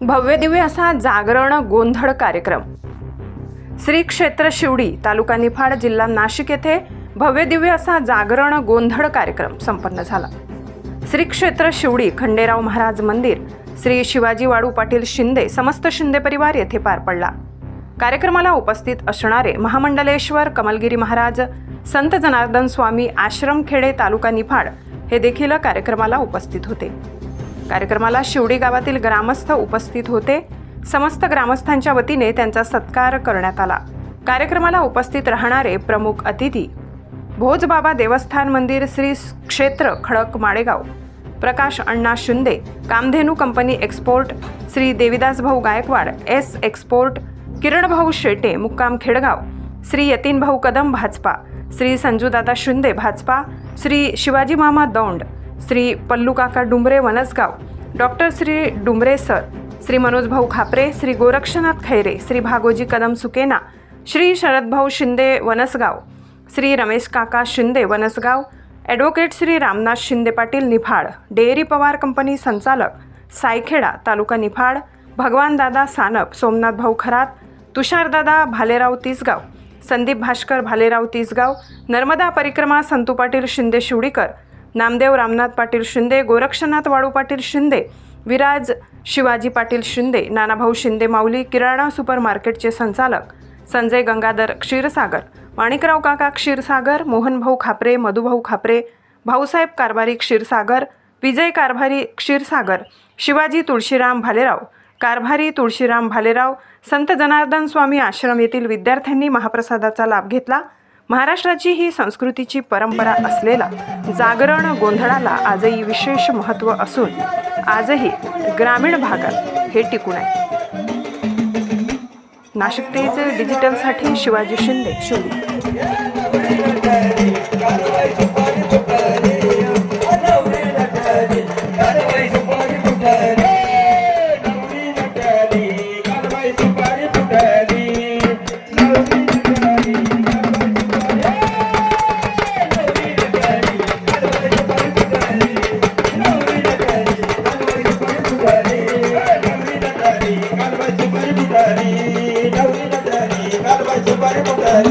भव्यदिव्य असा जागरण गोंधळ कार्यक्रम. श्री क्षेत्र शिवडी तालुका निफाड जिल्हा नाशिक येथे भव्यदिव्य असा जागरण गोंधळ कार्यक्रम संपन्न झाला. श्री क्षेत्र शिवडी खंडेराव महाराज मंदिर श्री शिवाजी वाडू पाटील शिंदे समस्त शिंदे परिवार येथे पार पडला. कार्यक्रमाला उपस्थित असणारे महामंडलेश्वर कमलगिरी महाराज संत जनार्दन स्वामी आश्रमखेडे तालुका निफाड हे देखील कार्यक्रमाला उपस्थित होते. कार्यक्रमाला शिवडी गावातील ग्रामस्थ उपस्थित होते. समस्त ग्रामस्थांच्या वतीने त्यांचा सत्कार करण्यात आला. कार्यक्रमाला उपस्थित राहणारे प्रमुख अतिथी भोजबाबा देवस्थान मंदिर श्री क्षेत्र Khadak Madegaon Prakash Anna Shinde Kamdhenu company export Shri Devidas Bhau Gaikwad S export Kiranbhau Shete मुक्काम खेडगाव श्री यतीनभाऊ कदम भाजपा श्री संजूदादा शिंदे भाजपा श्री शिवाजी मामा Daund Shri Pallu Kaka Dumbare वनसगाव doctor Shri Dumbare sir Shri Manoj Bhau Khapre Shri Gorakshanath Khaire Shri Bhagoji Kadam सुकेना Shri शरदभाऊ Shinde Wansgaon Shri Ramesh Kaka Shinde Wansgaon advocate Shri Ramnath Shinde Patil Niphad dairy Pawar company संचालक सायखेडा तालुका निफाड भगवान दादा सानप सोमनाथ भाऊ खरात तुषारदादा भालेराव तिसगाव संदीप भास्कर भालेराव तिसगाव नर्मदा परिक्रमा संतू पाटील शिंदे शिवडीकर नामदेव रामनाथ पाटील शिंदे गोरक्षनाथ वाळू पाटील शिंदे विराज शिवाजी पाटील शिंदे नानाभाऊ शिंदे माऊली किराणा super मार्केटचे संचालक संजय गंगाधर क्षीरसागर माणिकराव काका क्षीरसागर मोहनभाऊ खापरे मधुभाऊ खापरे भाऊसाहेब कारभारी क्षीरसागर विजय कारभारी क्षीरसागर शिवाजी तुळशीराम भालेराव कारभारी तुळशीराम भालेराव संत जनार्दन स्वामी आश्रम येथील विद्यार्थ्यांनी महाप्रसादाचा लाभ घेतला. महाराष्ट्राची ही संस्कृतीची परंपरा असलेला जागरण गोंधळाला आजही विशेष महत्त्व असून आजही ग्रामीण भागात हे टिकून आहे. नाशिक तेज डिजिटलसाठी शिवाजी शिंदे शिवडी मुटरी नवरी नटरी कालबाई सुपारी मुटरी